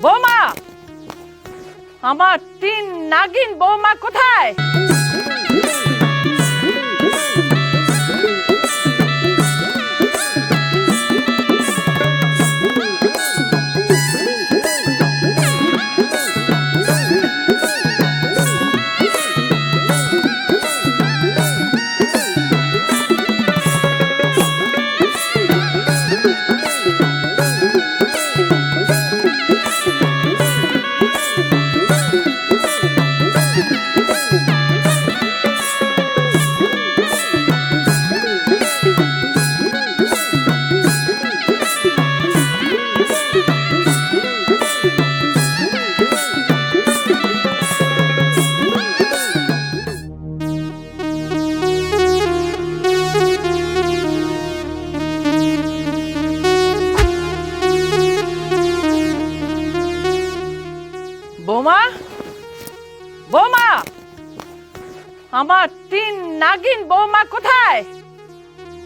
বৌমা! আমার তিন নাগিন বৌমা কোথায়? বৌমা! আমার তিন নাগিন বৌমা কোথায়?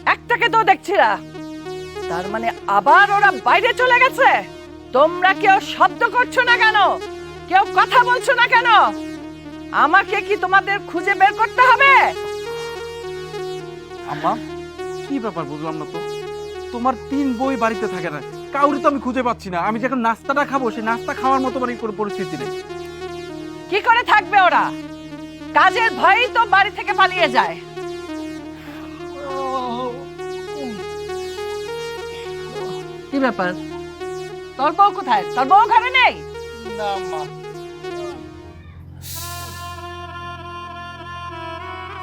একটাকে তো দেখছি না। তার মানে আবার ওরা বাইরে চলে গেছে? তোমরা কেউ শব্দ করছ না কেন? কেউ কথা বলছো না কেন? আমাকে কি তোমাদের খুঁজে বের করতে হবে? আম্মা, কি ব্যাপার বুঝলাম না তো? তোমার তিন বই বাড়িতে থাকে না। কাউরি তো আমি খুঁজে পাচ্ছি না। আমি যখন নাস্তাটা খাব, সেই নাস্তা খাওয়ার মতো মানে কোনো পরিস্থিতি নেই। কি করে থাকবে ওরা? কাজের ভয়েই তো বাড়ি থেকে পালিয়ে যায়। কি ব্যাপার? তোর বউ কোথায়? তোর বউ ঘরে নেই? না মা।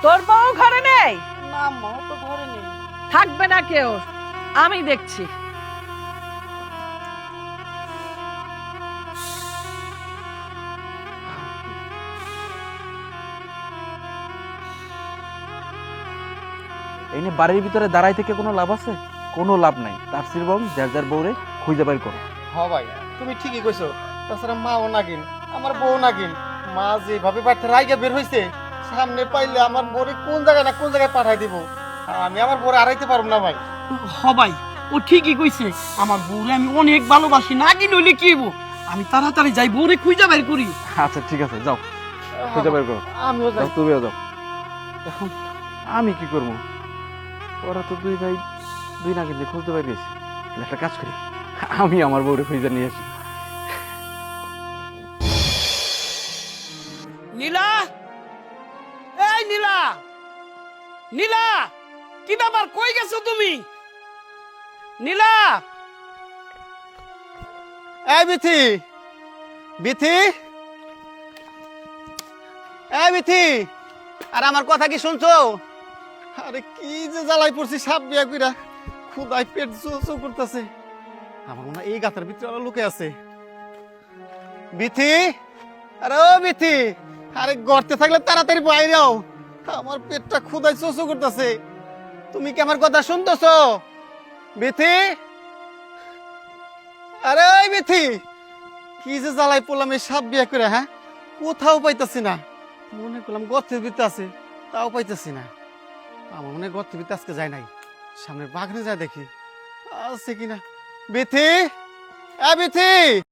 তোর বউ ঘরে নেই? না মা ও তো ঘরে নেই। থাকবে না কেউ। আমি দেখছি। এই নিয়ে বাড়ির ভিতরে দাঁড়াই থেকে কোনো লাভ আছে? কোনো লাভ নাই। তার সিরবম যার যার বউরে খুঁজে বের করো। হ ভাই তুমি ঠিকই কইছো। তাছাড়া মাও নাগিন আমার বউ নাগিন। মা যেভাবে বাড়িতে রাইগে বের হইছে সামনে পাইলে আমার বউরে কোন জায়গায় না কোন জায়গায় পাঠাই দিব? আমি আমার বউরে আড়াইতে পারব না ভাই। হবাই ও ঠিকই কইছে। আমার বউরে আমি অনেক ভালোবাসি না কি নইলে কি হইবো? আমি তাড়াতাড়ি যাই বউরে খুঁজে বের করি। আচ্ছা ঠিক আছে যাও। খুঁজে বের করো। আমিও যাই। তুমিও যাও। এখন আমি কি করব? ওরা তো দুই ভাই, দুই না কিন্তু খুঁজতে পারি গেছি একটা কাজ করি, আমি আমার বউরে খুঁজে নিয়ে আসি। নীলা! এই নীলা! নীলা! কি ব্যাপার? কই গেছো তুমি? নীলা! এই বিথি! বিথি! এই বিথি! আর আমার কথা কি শুনছো? আরে কি যে জ্বালাই পড়ছি, সাপ বিয়া কইরা। খুদাই পেট জো করতেছে। আমার মনে এই গাছের ভিতরে আরও লুকে আছে। বিথি! আরে ও বিথি! আরে গর্তে থাকলে তাড়াতাড়ি বাইরেও আমার পেটটা খুদাই চো চো করতেছে। তুমি কি আমার কথা শুনতেছো? বিথি! আরে ওই মিথি কি যে জ্বালাই পড়লাম এই সাপ বিয়া করে হ্যাঁ? কোথাও পাইতাছি না। মনে করলাম গর্তের ভিতরে আছে, তাও পাইতাছি না। আমার মনে হয় বিতে আজকে যায় নাই। সামনে বাঘনে যায় দেখি। আছে কিনা? বেথি? এ বিথি!